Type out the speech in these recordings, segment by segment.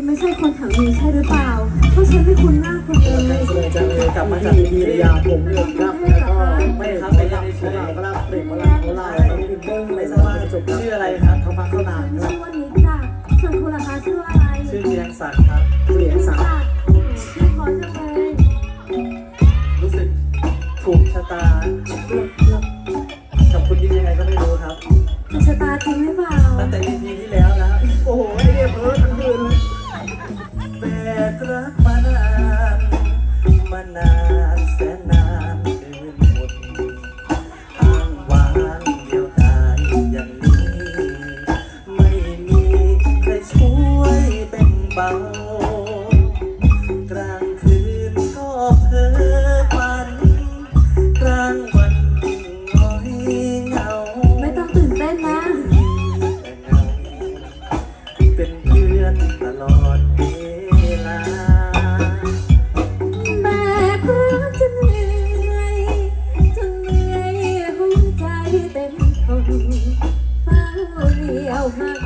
คุณไม่ใช่คนแถวนี้ใช่หรือเปล่าเพราะฉันไม่คุ้นหน้าคุณเลยการแสดงจากเลยกลับมาจากพีรยาผมเงินครับแล้วก็ไม่ครับไม่ไม่รับเขายเราก็รับเปล่งมาลังเขาเราน้องวินเดอร์ไม่ทราบว่าจบชื่ออะไรครับเขาพักเขานานครัชื่อว่านิดจ้ะส่วนคุณล่ะคะชื่อว่าอะไรชื่อเรียงศักดิ์ครับเลียนสาวจ้ะชื่อพอจังเลยรู้สึกถูกชะตา เบากลางคืนก็เพ้อฝันกลางวันยิ่งน้อยเหงาไม่ต้องตื่นเต้นนะ แต่เงาเป็นเพื่อนตลอดเวลาแบกรักจะเหนื่อยจนเหนื่อยหัวใจเต็มทนเฝ้าเดียวหา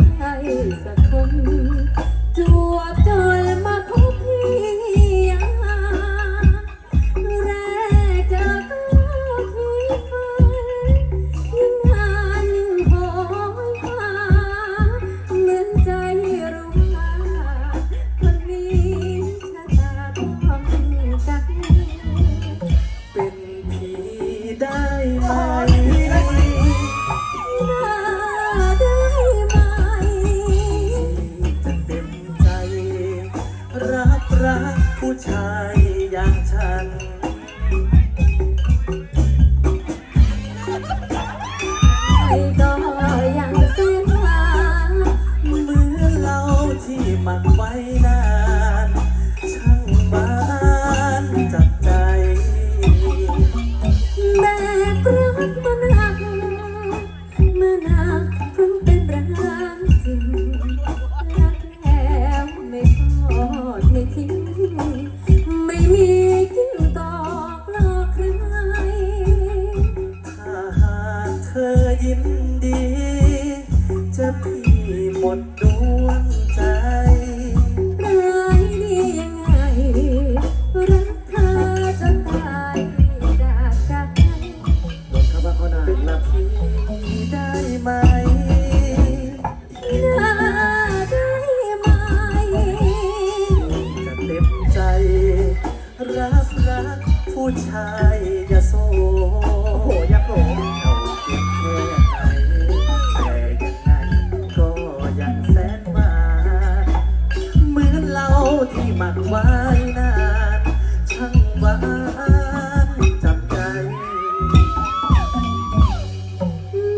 จับใจ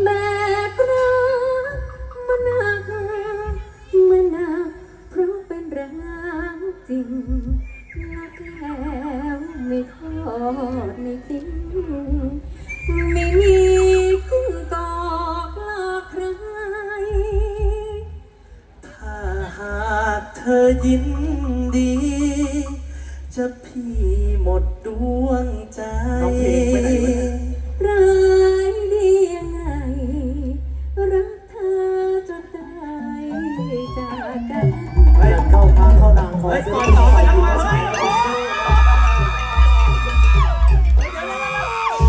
แบกรักมันหนักมันหนักเพราะเป็นรักจริงรักแล้วไม่ทอดไม่ทิ้งไม่มีกิ้งกอกลอกใคร ถ้าหากเธอยินดี จะพี่หมด วงใจน้องเพลงไปไหนวะเนี่ย ร้ายดียังไง รักเธอจนตายจากกันไปเข้าพักเข้านานขอเฮ้ยเสียก่อนงต่อไปแล้วมาเฮ้ย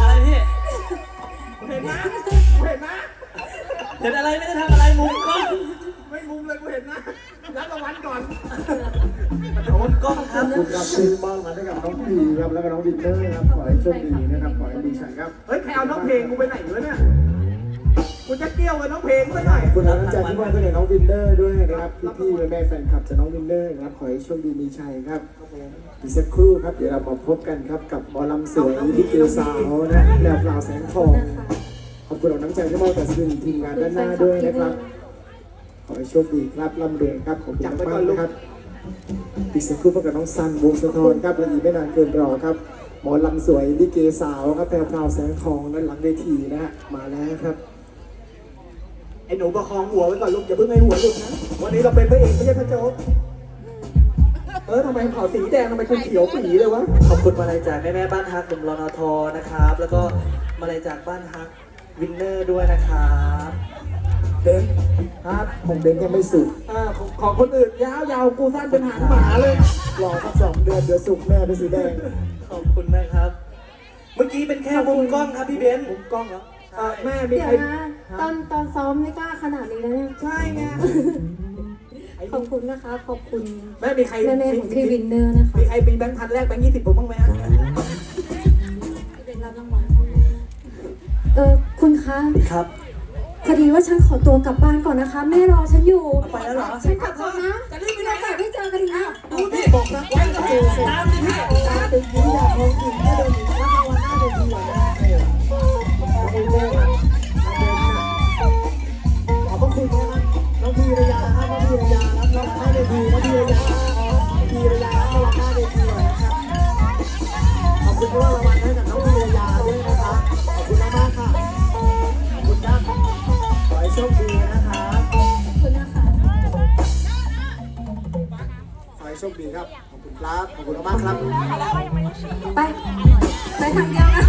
อะไรพี่เห็นนะเห็นนะเห็นอะไรไม่ได้ทำอะไร ครับคุณครับซื้อบ้านมาให้กับน้องพีครับแล้วก็น้องวินเนอร์ครับขอให้โชคดีนะครับขอให้มีชัยครับเฮ้ยใครเอาน้องเพลงกูไปไหนวะเนี่ยกูจะเกี่ยวกับน้องเพลงซะหน่อยคุณน้ำใจที่ว่าด้วยน้องวินเนอร์ด้วยนะครับพี่ๆแม่ๆแฟนคลับจากน้องวินเนอร์ครับขอให้โชคดีมีชัยครับอีกสักครู่ครับเดี๋ยวเรามาพบกันครับกับหมอลำสวยที่เกลสาวนะแนวปลาวแสงทองขอบคุณน้ำใจที่มอบแต่สิ่งทีมงานด้านหน้าด้วยนะครับ ขอให้โชคดีครับร่ำรวยครับขอบคุณมากๆนะครับ อีกสักครู่พบกับน้องซันวงสะทอนครับและอีกไม่นานเกินรอครับ หมอลำสวยลิเกสาวครับแพรวพราวแสงทองด้านหลังเวทีนะฮะมาแล้วครับไอ้หนูประคองหัวไว้ก่อนลูกอย่าเพิ่งให้หัวหลุดนะวันนี้เราเป็นพระเอกไม่ใช่พระโจ๊กเออทำไมเขาสีแดงทำไมคุณเขียวปีเลยวะขอบคุณมาลัยจากแม่แม่ๆบ้านฮักหนุ่มรอนอทอนะครับ แล้วก็มาลัยจากบ้านฮักวินเนอร์ด้วยนะครับ เบนครับผมเบนยังไม่สุดอ่าของของคนอื่นยาวๆกูสั้นเป็นหางหมาเลยรอสักสองเดือนเดี๋ยวสุกแม่เป็นสีแดงขอบคุณนะครับ เมื่อกี้เป็นแค่มุมกล้องครับพี่เบนซ์มุมกล้องเหรอเออแม่มีเดี๋ยใควรนะตอนตอนซ้อมไม่กล้าขนาดนี้แล้วเนี่ยใช่ไงขอบคุณนะคะ ขอบคุณแม่มีใครแม่ๆของพี่วินเนอร์นะคะมีใครมีแบงค์พันแรกแบงค์ยี่สิบผมบ้างไหมฮะที่เป็นรับรางวัลเออคุณคะ ครับ พอดีว่าฉันขอตัวกลับบ้านก่อนนะคะ แม่รอฉันอยู่เอาไปแล้วเหรอฉันกลับก่อนนะจะรีบไปไหนอะได้เจอกันอีกนะ ดูดิบอกนะไว้ก็คือตามดิพี่ ตาเป็นยิ้มอยากมองอีกไม่เดินอีกรับรางวัลหน้ โชคดีครับ ขอบคุณครับ ขอบคุณมากครับ ไป ไปทางเดียวนะ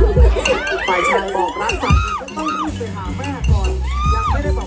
ฝ่ายชายบอกรักต้องรีบไปหาแม่ก่อน ยังไม่ได้บอก